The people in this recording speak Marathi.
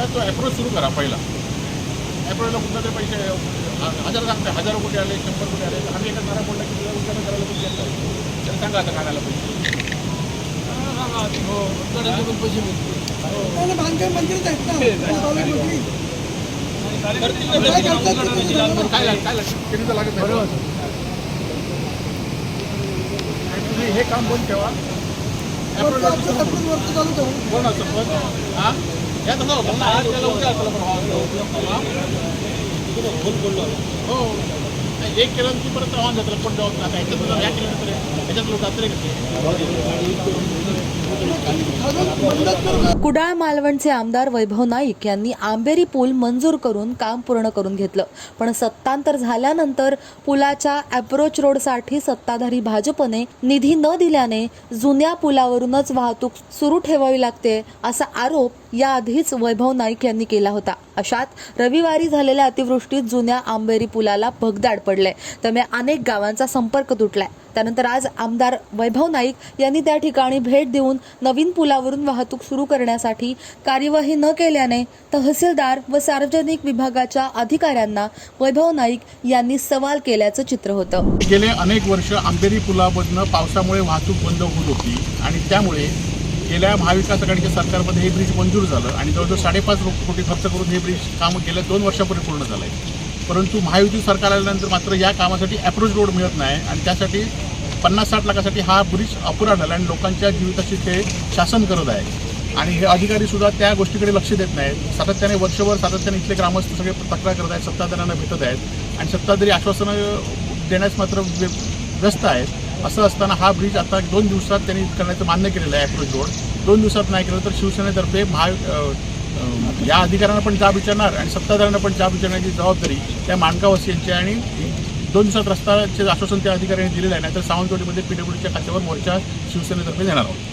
अप्रोच सुरू करा पहिला. ॲप्रोचला कुठला तरी पैसे हजार सांगते हजारो कोटी आले शंभर कोटी आले आम्ही एका नारा बोलला की तुला उद्घाटन करायला पैसे येतात तर सांगा आता कानाला पैसे. हो बांधकाम मंत्रीच आहेत ना. काय ते लागत? तुम्ही हे काम बंद ठेवा. कोण असं पण हा? हो एक परत जातं आता ह्याच्यात ह्या केल्यानंतर ह्याच्यात लोक कुडाळ मालवणचे आमदार वैभव नाईक यांनी आंबेरी पूल मंजूर करून काम पूर्ण करून घेतलं. पण सत्तांतर झाल्यानंतर पुलाच्या अप्रोच रोडसाठी सत्ताधारी भाजपने निधी न दिल्याने जुन्या पुलावरूनच वाहतूक सुरू ठेवावी लागते असा आरोप याआधीच वैभव नाईक यांनी केला होता. अशात रविवारी झालेल्या अतिवृष्टीत जुन्या आंबेरी पुलाला भगदाड पडले त्यामुळे अनेक गावांचा संपर्क तुटलाय. त्यानंतर आज आमदार वैभव नाईक यांनी त्या ठिकाणी भेट देऊन नवीन पुलावरून वाहतूक सुरू करण्यासाठी कार्यवाही न केल्याने तहसीलदार व सार्वजनिक विभागाच्या अधिकाऱ्यांना वैभव नाईक यांनी सवाल केल्याचं चित्र होतं. गेले अनेक वर्ष आंबेरी पुलामधनं पावसामुळे वाहतूक बंद होत होती आणि त्यामुळे गेल्या महाविकास आघाडीच्या सरकारमध्ये हे ब्रिज मंजूर झालं आणि जवळजवळ साडेपाच कोटी खर्च करून हे ब्रिज काम गेल्या दोन वर्षापूर्वी पूर्ण झालं आहे परंतु महायुती सरकार आल्यानंतर मात्र या कामासाठी अप्रोच रोड मिळत नाही आणि त्यासाठी पन्नास साठ लाखासाठी हा ब्रिज अपुरा झाला आणि लोकांच्या जीविताची ते शासन करत आहे. आणि हे अधिकारी सुद्धा त्या गोष्टीकडे लक्ष देत नाहीत. सातत्याने वर्षभर सातत्याने इथले ग्रामस्थ सगळे तक्रार करत आहेत सत्ताधाऱ्यांना भेटत आहेत आणि सत्ताधारी आश्वासनं देण्यास मात्र व्य- व्यस्त आहेत. असं असताना हा ब्रिज आता दोन दिवसात त्यांनी करण्याचं मान्य केलेलं आहे अप्रोच रोड. दोन दिवसात नाही केलं तर शिवसेनेतर्फे महा या अधिकाऱ्यांना पण जाब विचारणार आणि सत्ताधाऱ्यांना पण जाब विचारण्याची जबाबदारी त्या माणकावासियांची आणि दोन दिवसात रस्त्याचे आश्वासन त्या अधिकाऱ्यांनी दिलेलं आहे नाहीतर सावंतवाडीमध्ये पीडब्ल्यूडीच्या खात्यावर मोर्चा शिवसेनेतर्फे देणार आहोत.